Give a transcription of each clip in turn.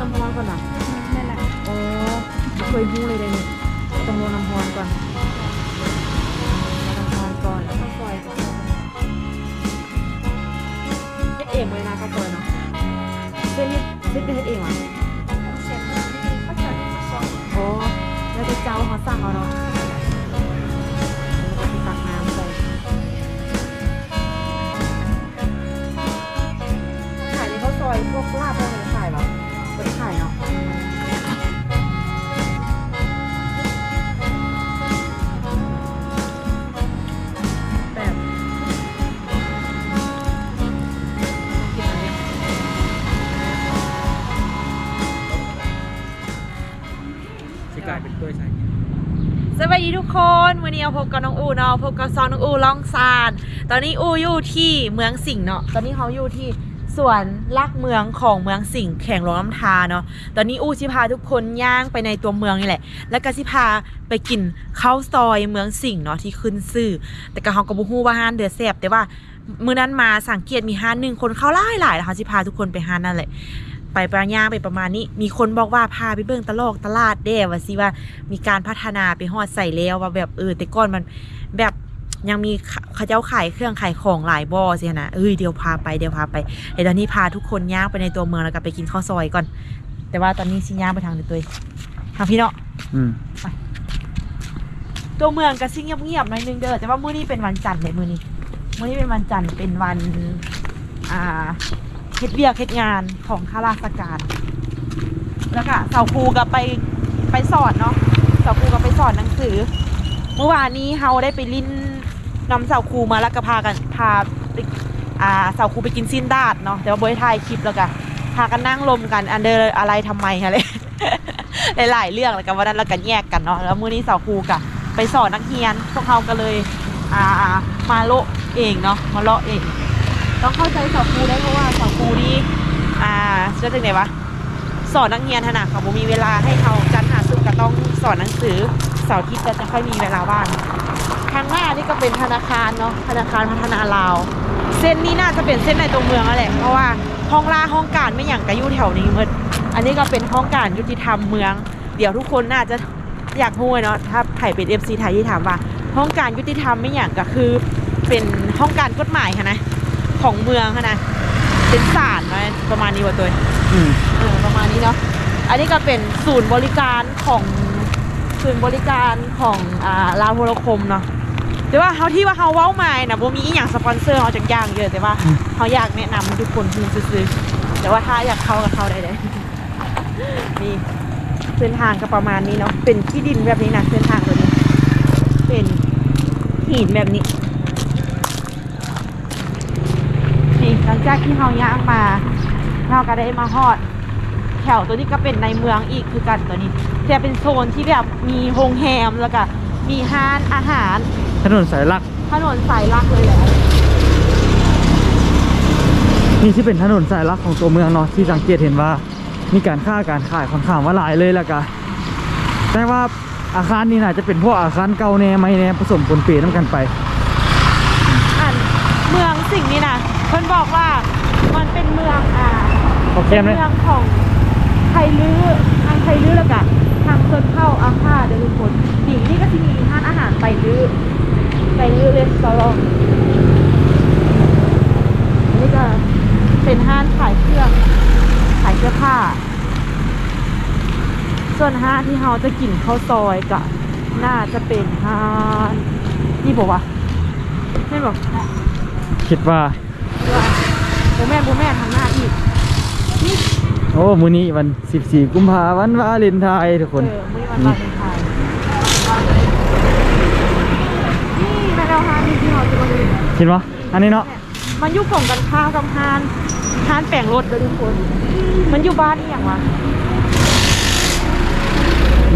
น้ำพรก่อนนะนั่นแหละโอ้ไม่เคยยุ่งเลยเลยนี่ต้องลงน้ำพรก่อนน้ำพรก่อนแล้วก็ซอยก่อนเฮ็ดเองเลยนะข้าวซอยเนาะเส้นนี้เส้นเป็นเฮ็ดเองเหรอเสียงมันดีเขาจะสอนโอ้แล้วจะเจ้าเขาสั่งเอาเนาะ คนวันนี้เอาพบกับน้องอูเนาะพบกับซองน้องอูล่องซาน ตอนนี้อูอยู่ที่เมืองสิงห์เนาะตอนนี้เขาอยู่ที่สวนลักเมืองของเมืองสิงห์แข่งลงน้ำทาเนาะตอนนี้อูชิพาทุกคนย่างไปในตัวเมืองนี่แหละ แล้วก็ชิพาไปกินข้าวซอยเมืองสิงห์เนาะที่ขึ้นซื่อ แต่ก็เขาก็บ่ฮู้ว่าห้านเดือดแซ่บแต่ว่ามื้อนั้นมาสังเกตมีห้านหนึ่งคนเข้าหลายหลายแล้วเขาสิพาทุกคนไปห้านนั่นแหละ ไปปลาย่างไปประมาณนี้ มีคนบอกว่าพาไปเบิ่งตลอกตลาดเด้ว่าสิว่ามีการพัฒนาไปฮอดใส่แล้วว่าแบบเออแต่ก่อนมันแบบยังมีเขาเขาเจ้าขายเครื่องขายของหลายบ่อสินะเอ้ยเดี๋ยวพาไปเดี๋ยวพาไปเดี๋ยวตอนนี้พาทุกคนย่างไปในตัวเมืองแล้วก็ไปกินข้าวซอยก่อน แต่ว่าตอนนี้สิย่างไปทางเดยวตัวเองทางพี่เนาะอืมตัวเมืองก็ซิเงียบเงียบๆหน่อยนึงเด้อแต่ว่ามื้อนี้เป็นวันจันทร์เลยมื้อนี้มื้อนี้เป็นวันจันทร์เป็นวัน อ่า เฮ็ดเวียกเฮ็ดงานของข้าราชการ แล้วก็เสาครูก็ไปไปสอนเนาะเสาครูก็ไปสอนหนังสือ เมื่อวานนี้เฮาได้ไปลิ้นนำเสาครูมาแล้วก็พากันพาไปอ่าเสาครูไปกินสิ้นดาดเนาะแต่ว่าบอยถ่ายคลิปแล้วก็พากันนั่งลมกันอันเดอร์อะไรทำไมฮะเลยหลายๆเรื่องแล้วกันวันนั้นเรากันแยกกันเนาะแล้วมื้อนี้เสาครูกะไปสอนนักเรียนพวกเขาก็เลย อ่ามาโละเองเนาะมาเลาะเอง ต้องเข้าใจเสาครูได้เพราะว่าเสาครูนี่อ่าจะถึงไหนวะสอนนักเรียนขนาดเขาบ่มีเวลาให้เขาจันหาซึ่งก็ต้องสอนหนังสือเสาร์อาทิตย์ก็จะค่อยมีเวลาว่างทางหน้านี่ก็เป็นธนาคารเนาะธนาคารพัฒนาลาว เส้นนี้น่าจะเป็นเส้นในตัวเมืองแล้วแหละเพราะว่าห้องล่าห้องการไม่อย่างกระยู่แถวนี้หมดอันนี้ก็เป็นห้องการยุติธรรมเมือง เดี๋ยวทุกคนน่าจะอยากรู้เนาะถ้าไผ่เป็นเอฟซีไทยที่ถามว่า ห้องการยุติธรรมไม่อย่างก็คือเป็นห้องการกฎหมายค่ะนะ ของเมืองค่ะนะเป็นศาลนะประมาณนี้ว่าตัวอืมเออประมาณนี้เนาะอันนี้ก็เป็นศูนย์บริการของศูนย์บริการของอ่าลาวโทรคมเนาะแต่ว่าเขาที่ว่าเขาเว้ามานะบ่มีอหย่างสปอนเซอร์เขาจังอย่างเยอะแต่ว่าเขาอยากแนะนำทุกคนคือซื้อๆแต่ว่าถ้าอยากเข้ากับเขาได้เลยนี่เส้นทางก็ประมาณนี้เนาะเป็นที่ดินแบบนี้นะเส้นทางตัวนี้ เป็นหินแบบนี้ นี่ห ลังจากที่เขาย่างมาเราก็ได้มาฮอด แถวตัวนี้ก็เป็นในเมืองอีกคือกันตัวนี้แต่เป็นโซนที่แบบมีโรงแรมแล้วก็มีห้านอาหาร ถนนสายหลัก ถนนสายหลักเลยแหละนี่ที่เป็นถนนสายหลักของตัวเมืองเนาะที่สังเกตเห็นว่า มีการค้าการขายค่อนข้างว่าหลายเลยแล้วก็แต่ว่าอาคารนี่น่าจะเป็นพวกอาคารเก่าแน่ไม่แน่ผสมปนเปน้ำกันไปอ่านเมืองสิ่งนี้นะ เพิ่นบอกว่ามันเป็นเมืองอ่าโอเคเป็นไหมเมืองของไทยลื้อทางไทยลื้อแล้วก็ทางชนเข้าอาคาเด้อทุกคนสิ่งนี้ก็จะมีร้านอาหารไทยลื้อไทยลื้อเรสตอรองอันนี้ก็เป็นห้านขายเครื่องขายเสื้อผ้า ส่วนห้านที่เราจะกินข้าวซอยก็น่าจะเป็นห้านนี่บอกว่าไม่บอกคิดว่าโบแม่นโบแม่นทางหน้าอีกนี่โอ้มื้อนี้วัน 14 กุมภาพันธ์วันวาเลนไทน์ทุกคนเออมื้อวันวาเลนไทน์นี่แม่เราฮานนี่ที่เราจะมาดูคิดว่าอันนี้เนาะมันอยู่ของกันข้าวกับฮานฮานแปลงรถเลยทุกคน มันอยู่บ้านนี่อย่างวะ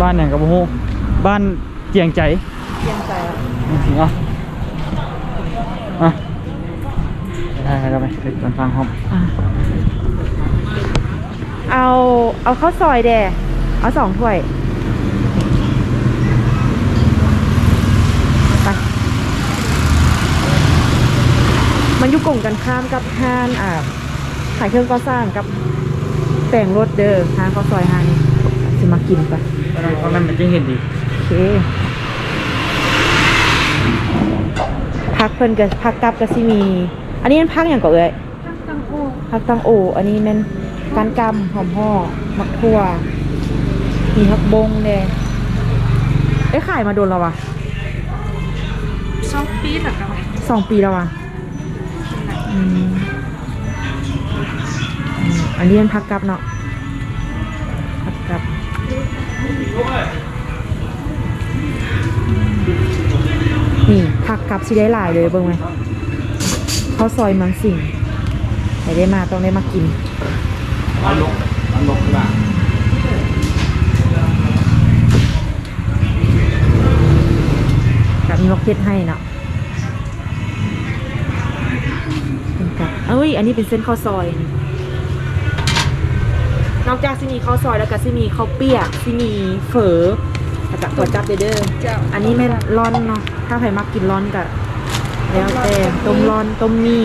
บ้านอย่างกับโมโหบ้านเจียงใจเตรียมใจอะนี่อะอะ ได้ครับไปไปตอนฟังห้องอะเอาเอาข้าวซอยแดเอาสองถ้วย ไป มันอยู่กล่งกันข้ามกับห้านอ่าขายเครื่องก่อสร้างกับแต่งรถเด้อทางเขาซอยหานี่สิมากินไปเพราะนั้นมันจึงเห็นดีโอเคพักเพิ่นกับพักกับก็สิมี อันนี้มันพักอย่างก็เอ่ยตั้งโอพักตังโอ อันนี้แมันการกำหอมห่อมักทั่ว มีพักบงเด้เอ้ยขายมาโดนแล้ววะสองปีหลังกันสองปีแล้ววะอืมอืมอันนี้มันพักกลับเนาะพักกลับนี่ผักกับสิได้หลายเลยเบิ่งไหม ข้าวซอยเมังสิงไหนได้มาต้องได้มากินร้านลกร้านลกดีกว่ากับมีมะเขือให้เนาะเป็นกับเอ้ย อันนี้เป็นเส้นข้าวซอยนี่นอกจากสิมีข้าวซอยแล้วก็สิมีข้าวเปียกสิมีเฝอแล้วก็ตัวจับเด้อเด้อเจ้าอันนี้แม่นร้อนเนาะ ถ้าใครมักกินร้อนก็ แล้วแต่ต้มร้อนต้มมี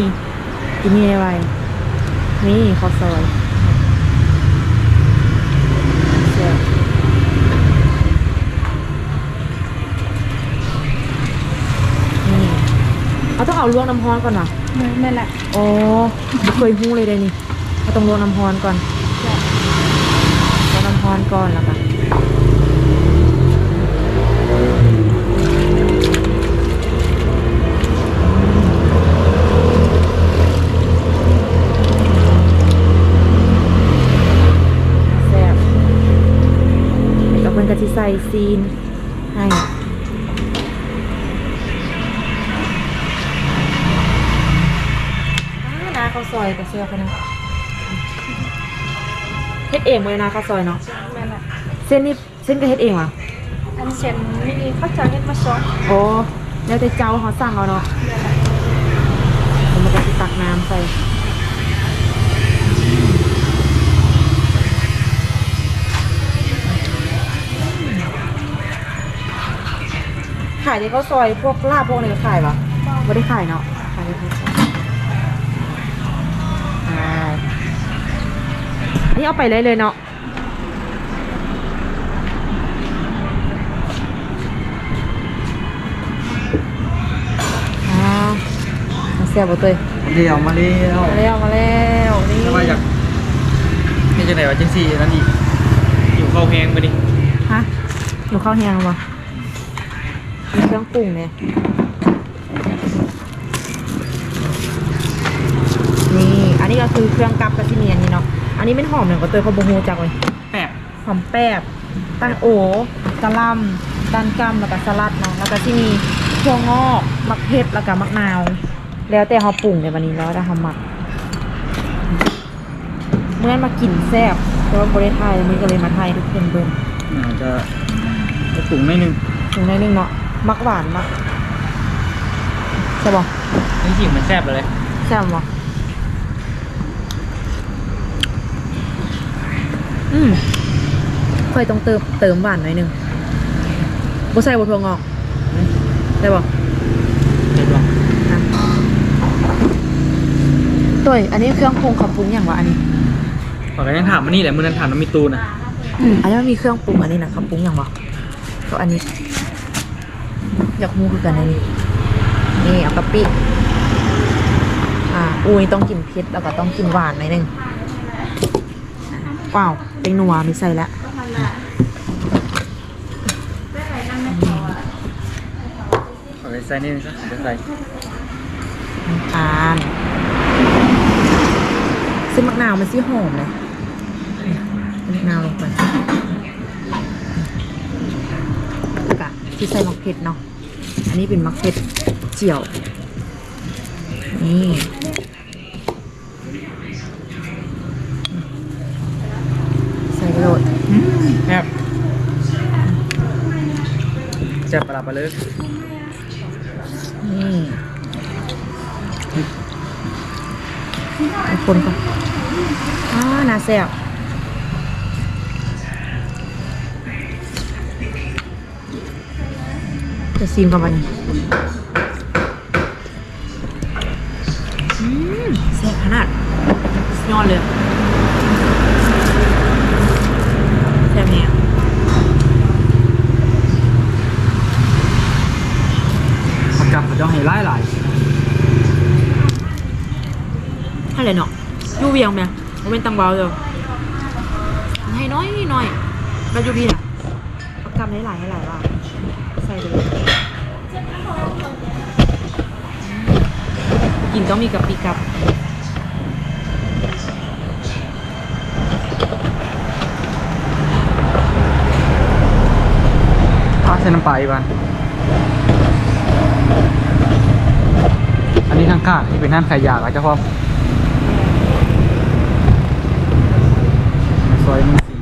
กินนี่ไว้นี่ข้าวซอยเสียนี่เอาต้องเอาลวกน้ำร้อนก่อนเหรอนั่นแหละอ๋อไม่เคยหู้เลยเลยนี่เอาต้องลวกน้ำร้อนก่อนลวกน้ำร้อนก่อนแล้วกัน สิใส่ซีนให้อ่านาข้าวซอยกับเสื้อเขานะเฮ็ดเองเลยนะข้าวซอยเนาะนั่นแหละเส้นนี่เส้นก็เฮ็ดเองวะอันเช่นมีข้าวเจ้าเฮ็ดมาสองโอ้แล้วแต่เจ้าเขาสั่งเอาเนาะนั่นแหละแล้วมันก็สิตักน้ำใส่ายในข้าวซอยพวกลาบพวกนี้ก็ขายปะไม่ได้ขายเนาะขายในข้าวซอยอ่านี่เอาไปเลยเลยเนาะอ่ามาเสียบเตยเดี๋ยวมาเร็วมาแล้วมาแล้วนี่แต่ว่าอยากนี่จะไหนวะจังสี่นั่นอีกอยู่เข้าวแพงไปดิฮะหนูข้าวแห้งวะ มีเครื่องปรุงเนี่ยนี่อันนี้ก็คือเครื่องกับกระชิเนียนนี่เนาะอันนี้เป็นหอมหนึ่งก็เตยเขาบงฮูจักเลยแปบหอมแป๊บตั้งโอกะหล่ำดันกำแล้วก็สลัดเนาะแล้วก็ที่มีถั่วงอกมักเผ็ดแล้วก็มักนาว แล้วแต่เขาปรุงในวันนี้แล้วแต่เขาหมักเมื่อมากินแซ่บเพราะว่าบริไทยมันก็เลยมาไทยทุกคนเบิ่งอาจจะจะปรุงไม่นึงถึงในอยนึงเนาะ มักหวานมักใช่ปะนี่จริงมันแซ่บเลยแซ่บปะอืมเคยต้องเติมเติมหวานหน่อยหนึงบ่ใส่บถั่วงอกได้ปะเห็นปะอะตัวอันนี้เครื่องปรุงเขาปรุงอย่างวะอันนี้ขอกันยังถามมานี่แหละมือนั้นถามน้ำมีตูนอะอืมอันนี้มันมีเครื่องปรุงอันนี้นะเขาปรุงอย่างวะก็อันนี้ อยากมูคือกันอันนี้นี่เอากะปิอ่าอุ้ยต้องกินเผ็ดแล้วก็ต้องกินหวานหน่อยหนึงว้าวเป็นนัวมีใส่แล้วขอไปใส่นี่นึงสักเดี๋ยวใส่น้ำตาลซึ่งมะนาวมันสิหอมเลยมะนาวลงไปแล้วกะที่ใส่มะเขือเนาะ อันนี้เป็นมะเขือเจียว นี่ใส่กระโดดแซ่บแซ่บปลาร้าปลาเลยนี่เอาคนก่อนอ่าน่าแซ่บ จะซีมกันวันนี้แซ่บขนาดยอดเลยแซ่บเนี่ยผักกาดผัดดองห็ไล่หลายอะไรเนาะยูเวียงไหมมัเป็นตังเบาเดียวให้น้อยน้อยแล้วยูพี่อะประกำหลายหลายหลายว่าใส่เลย กินต้องมีกับปีกับ พาเส้นน้ำปลาอีกวันอันนี้ทางข้างที่เป็นนั่นไข่ยากอาจจะพร้อมซอยมึงสี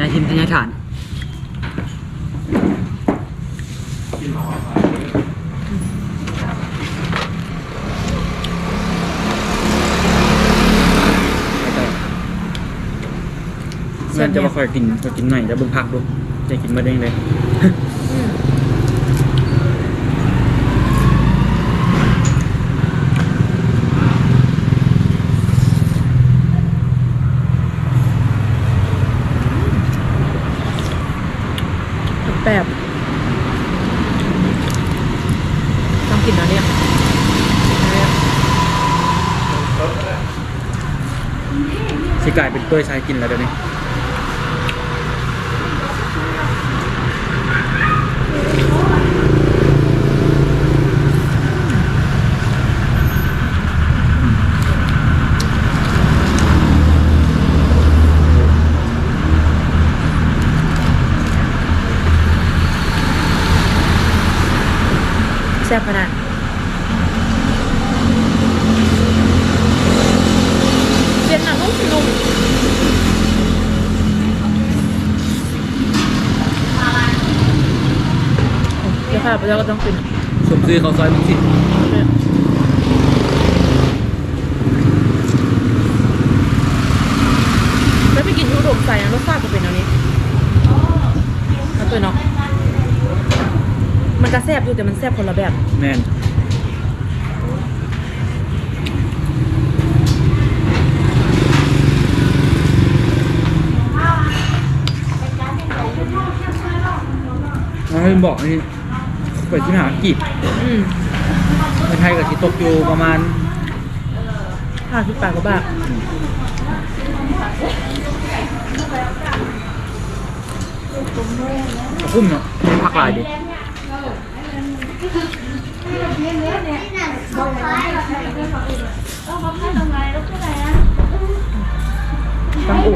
ยายหินทยายฐาน เส้นมันเนี่ยจะมาคอยกินคอยกินหน่อยจะเบิ่งผักดูจะกินมาได้ยังไงแปบต้องกินนะเนี่ยสิกลายเป็นกล้วยชายกินแล้วเดี๋ยวนี้ แซ่บขนาดเส้นน่ะนุ่มนุ่มเดี๋ยวค่ะไป แล้วก็ต้องกินสมซื้อเขาซอยมึงสิแล้วไปกินยูโดมใส่นะรสชาติจะเป็นอันนี้แล้วตัวเนาะมันจะแซ่บอยู่แต่มันแซ่บคนละแบบแมนน้องให้บอกนี่ เปิดที่หากีบอืมในไทยกับที่ตกอยู่ประมาณห้าสิบแปดกว่าบาทคุ้มเนาะผักหลายดิตั้งอู่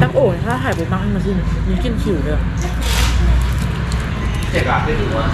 ตั้งโอ่งถ้า จริงมีขึ้นคิวด้วยเจ็บอะได้ดูวะ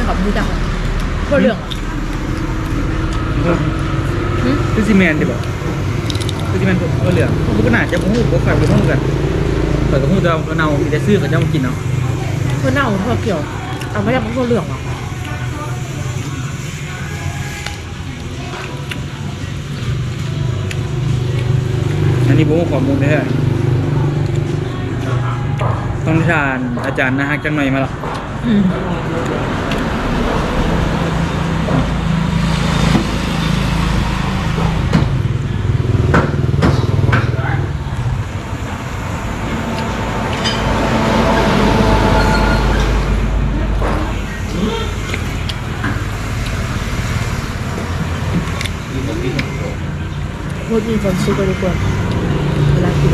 เลยพวกหน้าในขอบมือจังพวกเหลืองเหรอหืมคือซีเมนต์ดิบอกคือซีเมนต์ตัวเหลืองผมก็น่าจะพูดว่าไฟบนห้องกันเปิดกระพุ้งเตาก็เน่ามีแต่ซื้อเขาจะมากินเนาะเพื่อเน่าเพื่อเกี่ยวเอาไม่ได้มันก็เหลืองหรอกอันนี้ผมข้อมูลแท้ต้องทานอาจารย์นะฮะจังหน่อยมาละอื มพูดมีความสุขกันดีกว่าเวลากิน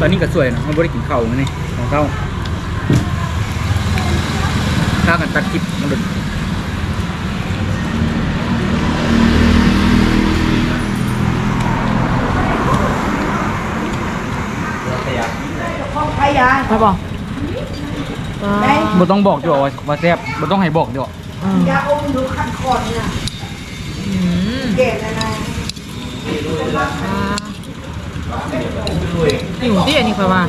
ตอนนี้ก็สวยนะมันไม่ได้กินข้าวนะนี่ของข้าวข้าวกันตัดคลิปมันเป็นใครยายใครบอกบ่ต้องบอกดีกว่าว่าแซ่บบ่ต้องให้บอกดีกว่า ยาอมดูขันคอนเนี่ยเก่งนะนาย หิวที่อันนี้ไปว่า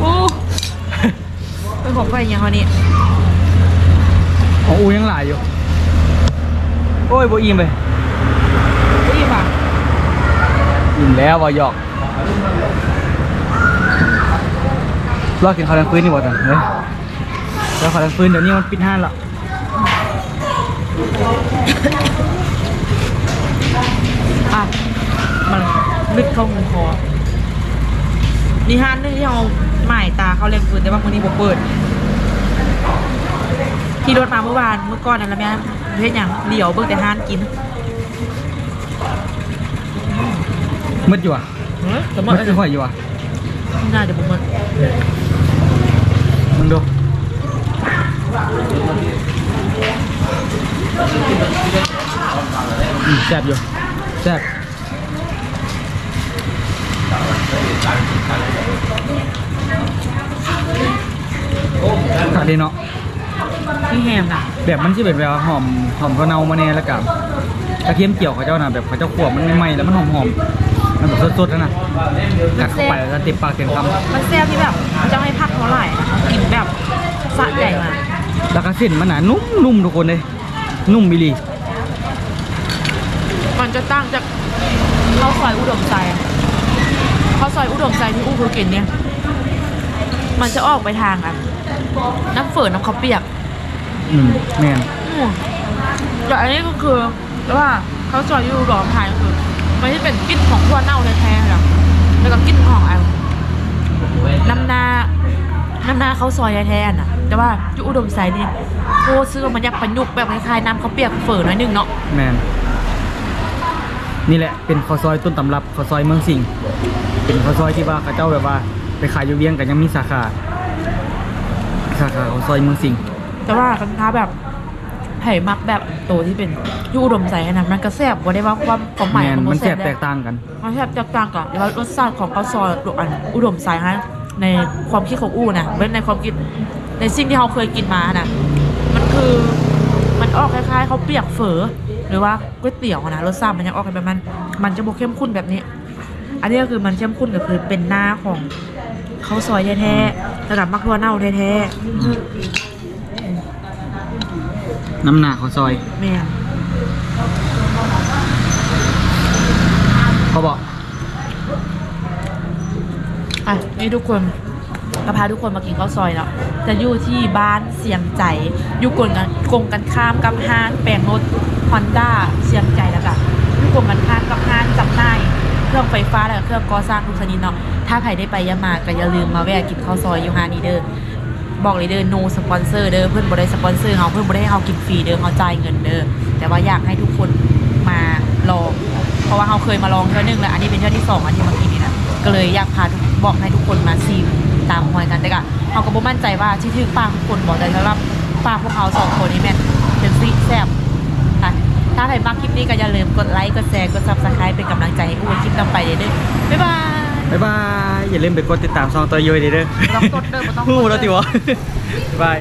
โอ้เป็นของใครเนี่ยเขานี่ของอูยังหลายอยู่ โอ้ยบ่อิ่มไปอุ้ยป่ะอิ่มแล้วว่าหยอกรอกินข้าวแดงฟื้นนี่บ่ตันเฮ้ยแล้วข้าวแดงฟื้นเดี๋ยวนี้มันปิดห้านละอะ มัน ลึกเข้าหูคอนี่ฮานนึงที่เอาหมายตาเขาเล่นปืนแต่ว่าคนนี้บอกเปิดขี่รถมาเมื่อวานเมื่อก่อนนั่นแหละแม่เพชรอย่างเดี่ยวเบิ่งแต่ฮานกินมืดอยู่อะเฮ้ยสมมมืติดคือข่อยอยู่อะน่าจะผมมันมึงดูอืมแซ่บอยู่แซ่บ ขาดดีเนาะนี่แฮมนะแบบมันที่แบบว่าหอมหอมกระเนามาแน่แล้วกับกระเทียมเกี่ยวเขาเจ้านะแบบเขาเจ้าขวบมันไม่ไหม้แล้วมันหอมหอมๆมันแบบสดๆแล้วนะกัดเข้าไปแล้วติดปากเต็มคมันแซ่บที่แบบจะให้พักเท่าไหร่นะกินแบบสะใจมาำแล้วก็เส้นมันหนานุ่มนุ่มทุกคนเลยนุ่มบิลีมันจะตั้งจากข้าวซอยอุดมใจ ข้าวซอยอุดมใจที่อู้เคยกินเนี่ย มันจะออกไปทางอะน้ำเฝินน้ำข้าวเปียก อืมแมนอืมแต่อันนี้ก็คือแล้วว่าข้าวซอยยูหลอมไทยก็คือมันที่เป็นกลิ่นของทั่วเน่าแท้ๆนะแล้วก็กลิ่นของอันน้ำนาน้ำนาข้าวซอยแท้ๆน่ะ แต่ว่าอยู่อุดมใจนี่โอ้ซื้อมันอยากประยุกต์แบบคล้ายๆน้ำข้าวเปียกเฝอหน่อยหนึงเนาะแมน นี่แหละเป็นข้าวซอยต้นตำรับข้าวซอยเมืองสิงห์เป็นข้าวซอยที่ว่าเขาเจ้าแบบว่า ไปขายอยู่เวียงกันยังมีสาขาสาขาข้าวซอยเมืองสิงห์แต่ว่ากันค้าแบบไผ่มักแบบโตที่เป็นอยูอุดมใจขนาดมันก็แซ่บว่าได้ว่าความความหมายแมนของมันนแสบได้แตกต่างกัน มันแซ่บแตกต่างกันแต่ว่ารสชาติของข้าวซอยลูกอันอุดมใจฮะในความคิดของอู้นะเป็นในความคิดในสิ่งที่เขาเคยกินมานะมันคือมันออกคล้ายๆเขาวเปียกเฝอ หรือว่าก๋วยเตี๋ยวนะรสชาติมันยังออกแบบมัน มันจะบวเข้มข้นแบบนี้ อันนี้ก็คือมันเข้มข้นก็คือเป็นหน้าของข้าวซอยแท้ๆระดับมักทั่วเน่าแท้น้ำหนาข้าวซอยๆแม่นเขาบอกอะนี่ทุกคน ก็พาทุกคนมากินข้าวซอยแล้วจะอยู่ที่บ้านเสียงใจ อยู่กลกันกงกันข้ามกับห้างแปลงรถฮอนด้าเสียงใจแล้วก็อยู่กงกันข้ามกับห้างจำหน่ายเครื่องไฟฟ้าแล้วเครื่องก่อสร้างทุกชนิดเนาะถ้าใครได้ไปยะมาก็อย่าลืมมาแวะกินข้าวซอยอยู่ฮานีเด้อบอกเลยเด้อ no สปอนเซอร์เด้อเพื่อนบ่ได้สปอนเซอร์เฮาเพื่อนบ่ได้ให้เฮากินฟรีเด้อเฮาจ่ายเงินเด้อแต่ว่าอยากให้ทุกคนมาลอง เพราะว่าเราเคยมาลองเทื่อนึงแล้วอันนี้เป็นเทื่อที่สองอันที่เมื่อกี้นี่นะก็เลยอยากพาบอกให้ทุกคนมาซีม ตามหอยกันแต่ก็เราก็บ่มั่นใจว่าที่ถึงปากทุกคนบอกแต่สำหรับปากพวกเขาสองคนนี้แม่นเป็นซีแซ่บค่ะถ้าใครมักคลิปนี้ก็อย่าลืมกดไลค์กดแชร์กดซับสไครป์เป็นกำลังใจให้อ้วนคลิปต่อไปเด้อบ๊ายบายบ๊ายบายอย่าลืมไปกดติดตามซองตัวย่อยเด้อบ่ต้องกดเด้อบ่ต้องกดเด้อฮู้แล้วติวะบ๊ายบาย